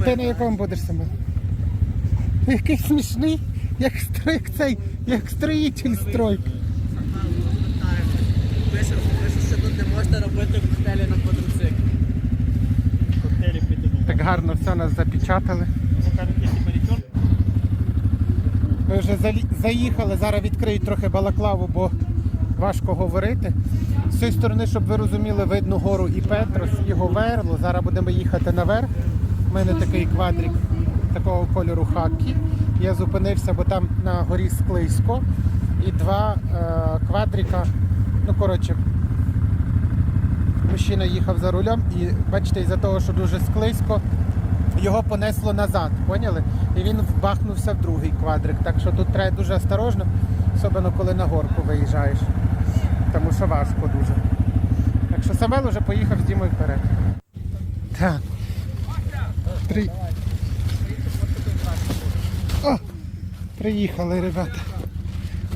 А ти на якому будеш саме? Який смішний, як строй, цей, як строїтель строй. Пише, пише, що тут не можна робити коктейлі на квадроциклі. Коктейлі підемо. Так гарно все нас запечатали. Ми вже заїхали, зараз відкриють трохи балаклаву, бо важко говорити. З цієї сторони, щоб ви розуміли, видно гору і Петрос, і Говерло. Зараз будемо їхати наверх. У мене такий квадрик такого кольору хакі. Я зупинився, бо там на горі склизько. І два е, квадрика. Ну, коротше, мужчина їхав за рулем і бачите, із-за того, що дуже склизько, його понесло назад, поняли? І він вбахнувся в другий квадрик. Так що тут треба дуже осторожно, особливо коли на горку виїжджаєш. Тому що важко дуже. Так що Самвел вже поїхав з Дімою вперед. Так. Три. О! Приїхали, ребята.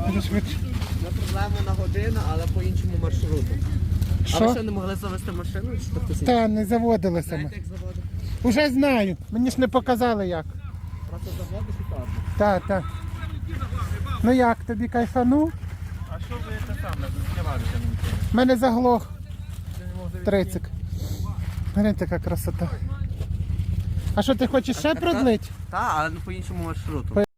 Дуже швидше. Ми проблема на годину, але по іншому маршруту. А ви Що? що не могли завести машину? Що? Та не заводилися ми. Знаєте. Уже знаю. Мені ж не показали як. Просто заводиш і падає. Так, так. Ну як тобі кайфанув? А що ви це саме знімалися мені? У мене заглох трицик. Гляньте, яка красота. А що ти хочеш ще продлить? Так, але по іншому маршруту.